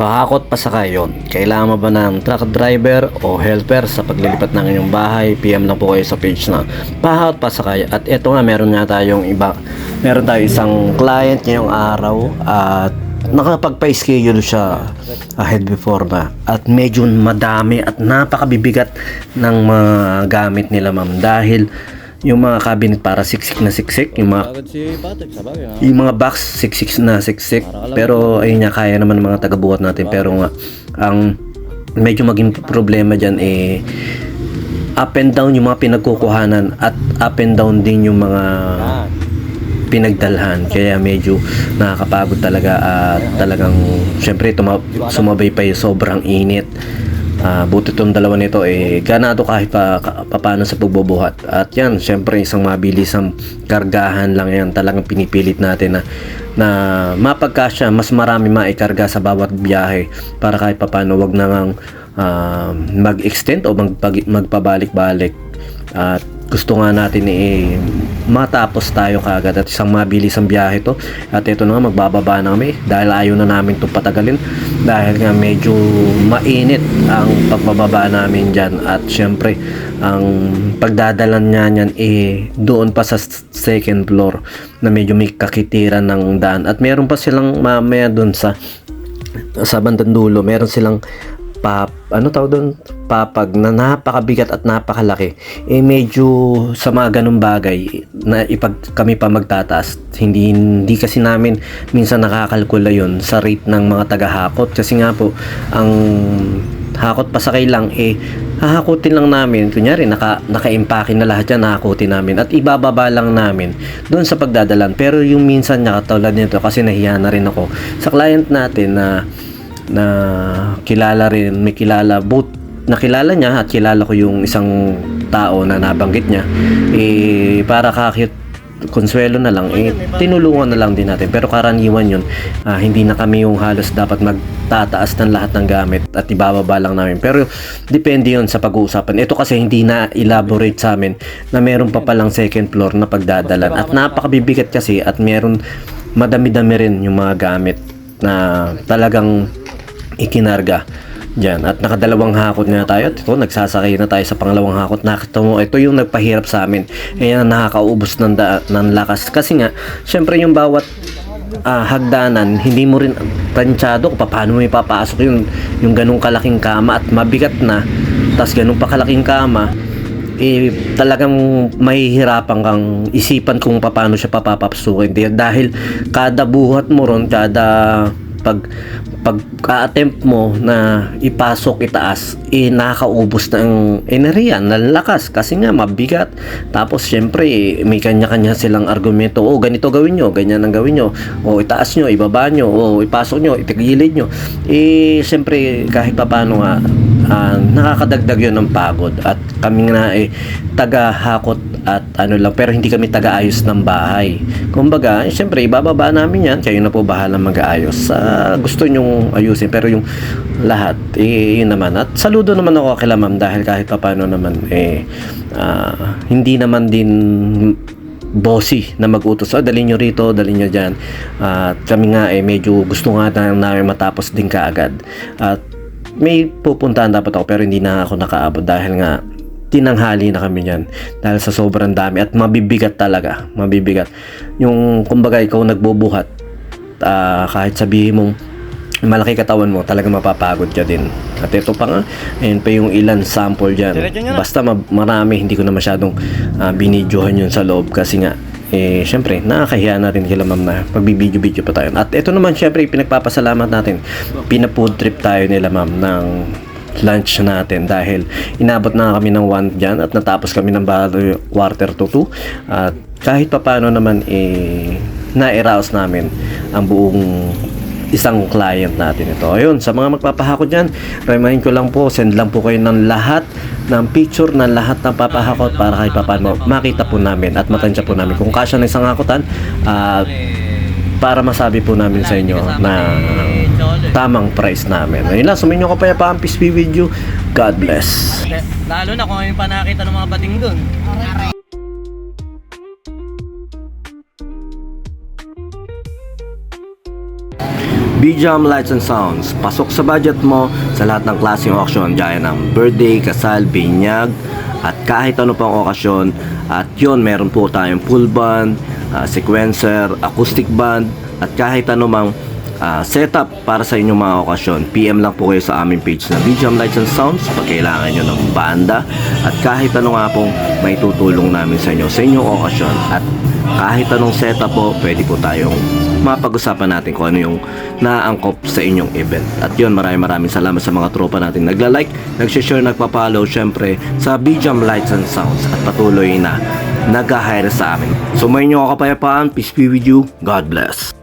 Pahakot pa sa kayon. Kailangan ba ng truck driver o helper sa paglilipat ng inyong bahay? PM lang po kayo sa page na Pahakot pa sa kayo. At eto nga, meron nga tayong iba. Meron tayo isang client ngayong araw at nakapagpa-schedule siya ahead before na at medyo madami at napakabibigat ng mga gamit nila ma'am dahil yung mga cabinet para siksik na siksik yung mga yung mga box siksik na siksik. Pero ayun nga kaya naman ng mga taga-buhat natin. Pero nga ang medyo maging problema dyan eh up and down yung mga pinagkukuhanan at up and down din yung mga pinagdalhan. Kaya medyo nakakapagod talaga at talagang syempre tuma- sumabay pa yung sobrang init Ah, buti itong dalawa nito eh ganado kahit pa, ka- paano sa pagbubuhat. At yan syempre isang mabilisang kargahan lang yan. Talagang pinipilit natin na na mapagkasya mas marami maikarga sa bawat biyahe para kahit paano wag na ngang ah, mag-extend o magpag- magpabalik-balik. At gusto nga natin eh matapos tayo kagad at isang mabilis ang biyahe to. At ito na nga magbababa na kami dahil ayaw na namin to patagalin dahil nga medyo mainit ang pagbababa namin dyan. At syempre ang pagdadalan niya niyan eh doon pa sa second floor na medyo may kakitiran ng daan. At meron pa silang mamaya doon sa sa bandang dulo meron silang pap ano tawag doon? Papag na napakabigat at napakalaki. Eh medyo sa mga ganung bagay na ipag kami pa magtataas hindi hindi kasi namin minsan nakakalkula yon sa rate ng mga tagahakot. Kasi nga po ang hakot pasakay lang eh hahakutin lang namin. Kunyari naka naka-impake na lahat yan hahakutin namin. At ibababa lang namin doon sa pagdadalan. Pero yung minsan niya katulad nito kasi nahiya na rin ako. Sa client natin na na kilala rin, may kilala both nakilala niya at kilala ko yung isang tao na nabanggit niya. Eh para kakit konsuelo na lang eh tinulungan na lang din natin. Pero karaniwan yun ah, hindi na kami yung halos dapat magtataas ng lahat ng gamit at ibababa lang namin. Pero depende yun sa pag-uusapan. Ito kasi hindi na elaborate sa amin na meron pa palang second floor na pagdadalan at napakabibigat kasi at meron madami-dami rin yung mga gamit na talagang ikinarga Diyan. At nakadalawang hakot nga tayo. Ito, nagsasakay na tayo sa pangalawang hakot. Nakita mo, ito yung nagpahirap sa amin. Kaya nakakaubos ng, da- ng lakas. Kasi nga, syempre yung bawat ah, hagdanan, hindi mo rin tansyado kung paano mo ipapasok yung, yung ganung kalaking kama at mabigat na. Tapos ganun pa kalaking kama eh talagang mahihirapan kang isipan kung paano siya papapapasukin Di- dahil kada buhat mo ron kada pag pag attempt mo na ipasok itaas eh nakakaubos ng enerhiya ng lakas kasi nga mabigat. Tapos syempre eh, may kanya-kanya silang argumento oh ganito gawin nyo ganyan ang gawin nyo. O itaas nyo ibaba nyo o ipasok nyo itigilid nyo. Eh syempre kahit pa paano nga ah, nakakadagdag yun ng pagod. At kami nga eh taga-hakot at ano lang pero hindi kami taga-ayos ng bahay. Kumbaga eh, syempre ibababa namin yan. Kayo na po bahala mag-aayos. Sa gusto nyong ayusin pero yung lahat eh yun naman at saludo naman ako kay ma'am dahil kahit pa paano naman eh ah, hindi naman din bossy na mag-utos. Oh, dalhin nyo rito, dalhin nyo dyan. At kami nga eh, medyo gusto nga na namin matapos din kaagad. At may pupuntahan dapat ako pero hindi na ako nakaabot dahil nga tinanghali na kami niyan dahil sa sobrang dami at mabibigat talaga mabibigat yung kumbaga ikaw nagbubuhat ah, kahit sabihin mong malaki katawan mo talaga mapapagod ka din. At ito pa nga ayun pa yung ilan sample dyan. Na. basta ma- marami hindi ko na masyadong ah, binidyohan yun sa loob kasi nga eh syempre nakakahiya natin kila ma'am na pagbibidyo-video pa tayo. At ito naman syempre pinagpapasalamat natin. Pina-food trip tayo nila ma'am ng lunch natin dahil inabot na kami ng 1 dyan at natapos kami ng quarter to 2 at kahit papano naman eh na-arouse namin ang buong isang client natin ito. Ayun, sa mga magpapahakot dyan, remind ko lang po, send lang po kayo ng lahat ng picture ng lahat ng papahakot para kahit papano makita po namin at matansya po namin kung kasya ng isang hakutan at para masabi po namin sa inyo na tamang price namin. Ayun lang, suminyo ko pa yung with you. God bless. Lalo na kung yung panakita ng mga bating doon. BJAM Lights and Sounds, pasok sa budget mo sa lahat ng klaseng auction gaya ng birthday, kasal, binyag, at kahit ano pang okasyon. At yun, meron po tayong full band, ah, sequencer, acoustic band, at kahit ano mang ah, setup para sa inyong mga okasyon. PM lang po kayo sa aming page na BJAM Lights and Sounds pag kailangan nyo ng banda at kahit ano nga pong may tutulong namin sa inyo sa inyong okasyon at kahit anong setup po, pwede po tayong mapag-usapan natin kung ano yung naangkop sa inyong event. At yun, maraming maraming salamat sa mga tropa natin nagla-like, nag-share, nagpa-follow, syempre sa BJAM Lights and Sounds at patuloy na nag-hire sa amin. So may nyo kapayapaan, peace be with you, God bless.